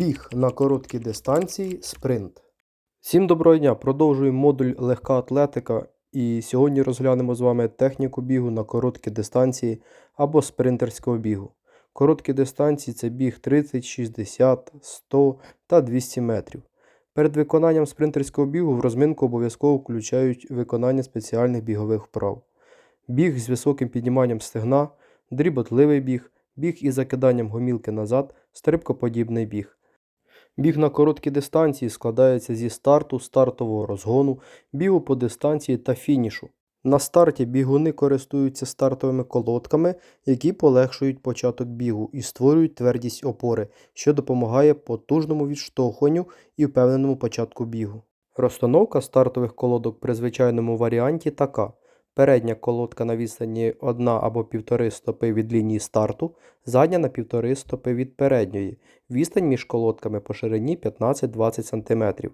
Біг на короткій дистанції спринт. Всім доброго дня! Продовжуємо модуль легка атлетика. І сьогодні розглянемо з вами техніку бігу на короткі дистанції або спринтерського бігу. Короткі дистанції це біг 30, 60, 100 та 200 метрів. Перед виконанням спринтерського бігу в розминку обов'язково включають виконання спеціальних бігових вправ. Біг з високим підніманням стегна, дріботливий біг, біг із закиданням гомілки назад, стрибкоподібний біг. Біг на короткі дистанції складається зі старту, стартового розгону, бігу по дистанції та фінішу. На старті бігуни користуються стартовими колодками, які полегшують початок бігу і створюють твердість опори, що допомагає потужному відштовхуванню і впевненому початку бігу. Розстановка стартових колодок при звичайному варіанті така. Передня колодка на відстані 1 або 1,5 стопи від лінії старту, задня на 1,5 стопи від передньої. Відстань між колодками по ширині 15-20 см.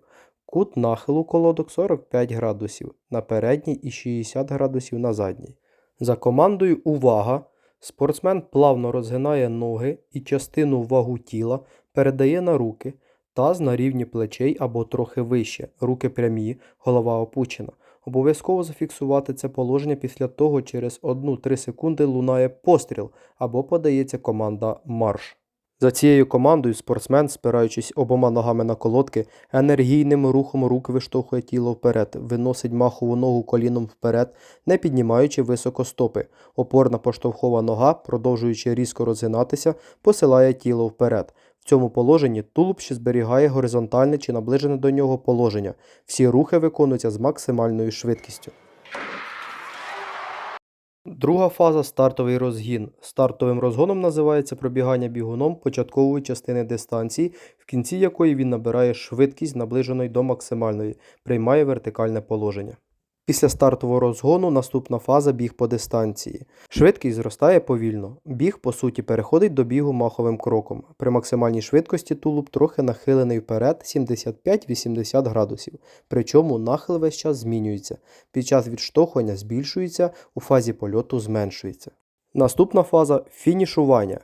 Кут нахилу колодок 45 градусів на передній і 60 градусів на задній. За командою Увага! Спортсмен плавно розгинає ноги і частину вагу тіла передає на руки, таз на рівні плечей або трохи вище, руки прямі, голова опущена. Обов'язково зафіксувати це положення після того через 1-3 секунди лунає постріл або подається команда марш. За цією командою спортсмен, спираючись обома ногами на колодки, енергійним рухом рук виштовхує тіло вперед, виносить махову ногу коліном вперед, не піднімаючи високо стопи. Опорна поштовхова нога, продовжуючи різко розгинатися, посилає тіло вперед. В цьому положенні тулуб ще зберігає горизонтальне чи наближене до нього положення. Всі рухи виконуються з максимальною швидкістю. Друга фаза стартовий розгін. Стартовим розгоном називається пробігання бігуном початкової частини дистанції, в кінці якої він набирає швидкість наближеної до максимальної, приймає вертикальне положення. Після стартового розгону наступна фаза біг по дистанції. Швидкість зростає повільно. Біг, по суті, переходить до бігу маховим кроком. При максимальній швидкості тулуб трохи нахилений вперед 75-80 градусів. Причому нахил весь час змінюється. Під час відштовхування збільшується, у фазі польоту зменшується. Наступна фаза фінішування.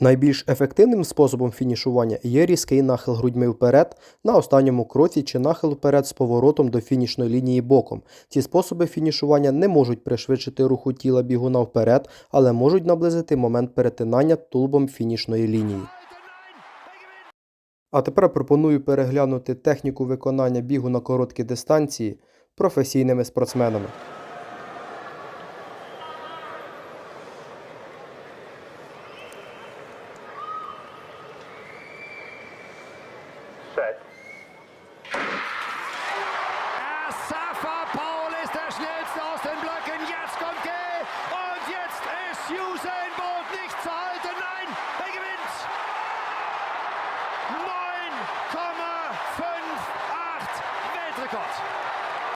Найбільш ефективним способом фінішування є різкий нахил грудьми вперед на останньому кроці чи нахил вперед з поворотом до фінішної лінії боком. Ці способи фінішування не можуть пришвидшити руху тіла бігуна вперед, але можуть наблизити момент перетинання тулбом фінішної лінії. А тепер пропоную переглянути техніку виконання бігу на короткі дистанції професійними спортсменами. Set.